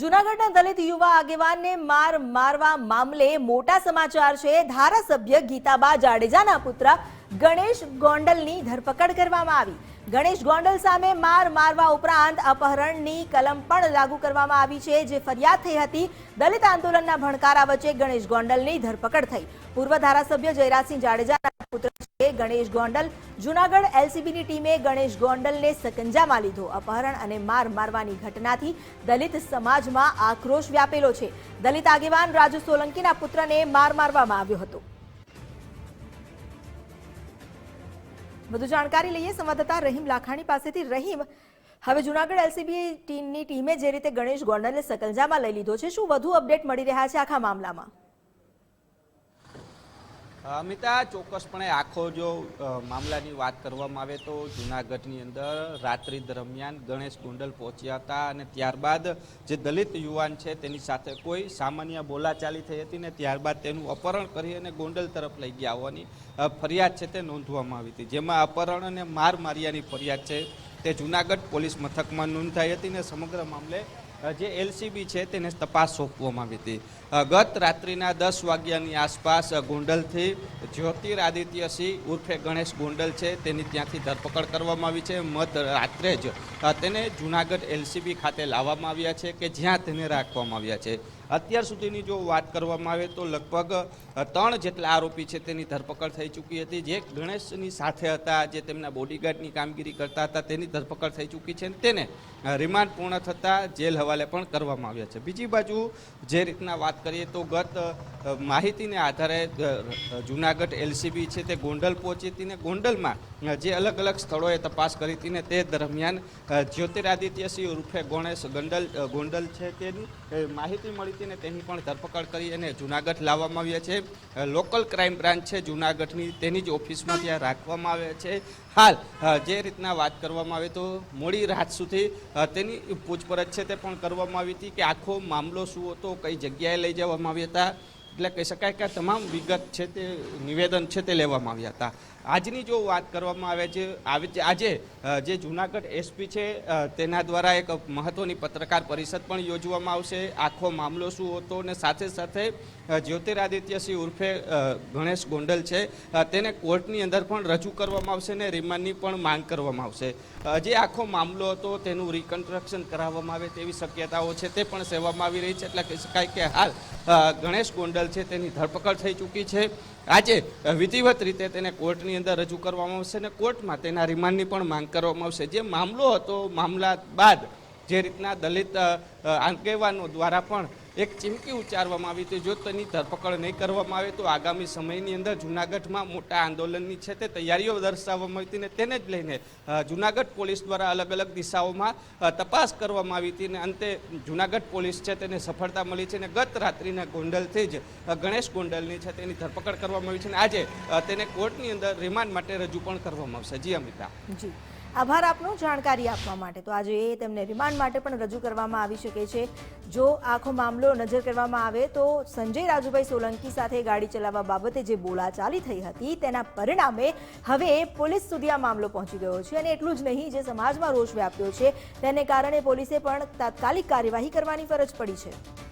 જૂનાગઢના દલિત યુવા આગેવાનને માર મારવા મામલે મોટા સમાચાર છે. ધારાસભ્ય ગીતાબા જાડેજાના પુત્ર ગણેશ ગોંડલની ધરપકડ કરવામાં આવી. ગણેશ ગોંડલ સામે માર મારવા ઉપરાંત અપહરણની કલમ પણ લાગુ કરવામાં આવી છે, જે ફરિયાદ થઈ હતી. દલિત આંદોલનના ભણકારા વચ્ચે ગણેશ ગોંડલની ધરપકડ થઈ. પૂર્વ ધારાસભ્ય જયરાજસિંહ જાડેજાના પુત્ર ગણેશ ગોંડલ. જૂનાગઢ એલસીબીની ટીમે ગણેશ ગોંડલને સકંજામાં લીધો. અપહરણ અને માર મારવાની ઘટનાથી દલિત સમાજમાં આક્રોશ વ્યાપેલો છે. દલિત આગેવાન રાજુ સોલંકીના પુત્રને માર મારવામાં આવ્યો હતો. વધુ જાણકારી લઈએ સંવાદદાતા રહીમ લાખાણી પાસેથી. રહીમ, હવે જુનાગઢ એલસીબી ટીમની ટીમે જે રીતે ગણેશ ગોંડલને સકંજામાં લઈ લીધો છે, શું વધુ અપડેટ મળી રહ્યા છે આખા મામલામાં? અમિતા, ચોક્કસપણે આખો જો મામલાની વાત કરવામાં આવે તો જૂનાગઢની અંદર રાત્રિ દરમિયાન ગણેશ ગોંડલ પહોંચ્યા હતા અને ત્યારબાદ જે દલિત યુવાન છે તેની સાથે કોઈ સામાન્ય બોલાચાલી થઈ હતી ને ત્યારબાદ તેનું અપહરણ કરી અને ગોંડલ તરફ લઈ ગયા હોવાની ફરિયાદ છે તે નોંધવામાં આવી હતી. જેમાં અપહરણ અને માર માર્યાની ફરિયાદ છે તે જૂનાગઢ પોલીસ મથકમાં નોંધાઈ હતી ને સમગ્ર મામલે જે એલસીબી છે તેને તપાસ સોંપવામાં આવી હતી. ગત રાત્રિના દસ વાગ્યાની આસપાસ ગોંડલથી જ્યોતિરાદિત્યસિંહ ઉર્ફે ગણેશ ગોંડલ છે તેની ત્યાંથી ધરપકડ કરવામાં આવી છે. મધ રાત્રે જ તેને જૂનાગઢ એલસીબી ખાતે લાવવામાં આવ્યા છે કે જ્યાં તેને રાખવામાં આવ્યા છે. અત્યાર સુધીની જો વાત કરવામાં આવે તો લગભગ ત્રણ જેટલા આરોપી છે તેની ધરપકડ થઈ ચૂકી હતી. જે ગણેશની સાથે હતા, જે તેમના બોડીગાર્ડની કામગીરી કરતા હતા, તેની ધરપકડ થઈ ચૂકી છે તેને રિમાન્ડ પૂર્ણ થતાં જેલ હવાલે પણ કરવામાં આવ્યા છે. બીજી બાજુ જે રીતના વાત કરીએ તો ગત માહિતીને આધારે જૂનાગઢ એલસીબી છે તે ગોંડલ પહોંચી હતી ને ગોંડલમાં જે અલગ અલગ સ્થળોએ તપાસ કરી હતી ને તે દરમિયાન જ્યોતિરાદિત્ય સિંહ ઉર્ફે ગણેશ ગંડલ ગોંડલ છે તેની માહિતી મળી હતી ને તેની પણ ધરપકડ કરી અને જુનાગઢ લાવવામાં આવ્યા છે. લોકલ ક્રાઇમ બ્રાન્ચ છે જુનાગઢની, તેની જ ઓફિસમાં ત્યાં રાખવામાં આવ્યા છે. હાલ જે રીતના વાત કરવામાં આવે તો મોડી રાત સુધી તેની પૂછપરછ છે તે પણ કરવામાં આવી હતી કે આખો મામલો શું હતો, કઈ જગ્યાએ લઈ જવામાં આવ્યા હતા. એટલે કહી શકાય કે તમામ વિગત છે તે, નિવેદન છે તે લેવામાં આવ્યા હતા. આજની જો વાત કરવામાં આવે છે, આવે આજે જે જૂનાગઢ એસપી છે તેના દ્વારા એક મહત્વની પત્રકાર પરિષદ પણ યોજવામાં આવશે. આખો મામલો શું હતો અને સાથે સાથે જ્યોતિરાદિત્યસિંહ ઉર્ફે ગણેશ ગોંડલ છે તેને કોર્ટની અંદર પણ રજૂ કરવામાં આવશે અને રિમાન્ડની પણ માંગ કરવામાં આવશે. જે આખો મામલો હતો તેનું રિકન્સ્ટ્રક્શન કરાવવામાં આવે તેવી શક્યતાઓ છે તે પણ સેવામાં આવી રહી છે. એટલે કહી શકાય કે હાલ ગણેશ ગોંડલ છે, તેની ધરપકડ થઈ ચૂકી છે. આજે વિધિવત રીતે તેને કોર્ટની અંદર રજૂ કરવામાં આવશે અને કોર્ટમાં તેના રિમાન્ડની પણ માંગ કરવામાં આવશે. જે મામલો હતો, મામલા બાદ જે રીતના દલિત આગેવાનો દ્વારા પણ એક ચીમકી ઉચ્ચારવામાં આવી હતી જો તેની ધરપકડ નહીં કરવામાં આવે તો આગામી સમયની અંદર જૂનાગઢમાં મોટા આંદોલનની છે તે તૈયારીઓ દર્શાવવામાં આવી હતી ને તેને જ લઈને જૂનાગઢ પોલીસ દ્વારા અલગ અલગ દિશાઓમાં તપાસ કરવામાં આવી હતી અને અંતે જૂનાગઢ પોલીસ છે તેને સફળતા મળી છે અને ગત રાત્રિના ગોંડલથી જ ગણેશ ગોંડલની છે તેની ધરપકડ કરવામાં આવી છે અને આજે તેને કોર્ટની અંદર રિમાન્ડ માટે રજૂ પણ કરવામાં આવશે. જી, અમિતા. જી. આભાર આપનો જાણકારી આપવા માટે. તો આજે તેમને રિમાન્ડ માટે પણ રજૂ કરવામાં આવી શકે છે. જો આખો મામલો નજર કરવામાં આવે તો સંજય રાજુભાઈ સોલંકી સાથે ગાડી ચલાવવા બાબતે જે બોલાચાલી થઈ હતી તેના પરિણામે હવે પોલીસ સુધી આ મામલો પહોંચી ગયો છે અને એટલું જ નહીં, જે સમાજમાં રોષ વ્યાપ્યો છે તેને કારણે પોલીસે પણ તાત્કાલિક કાર્યવાહી કરવાની ફરજ પડી છે.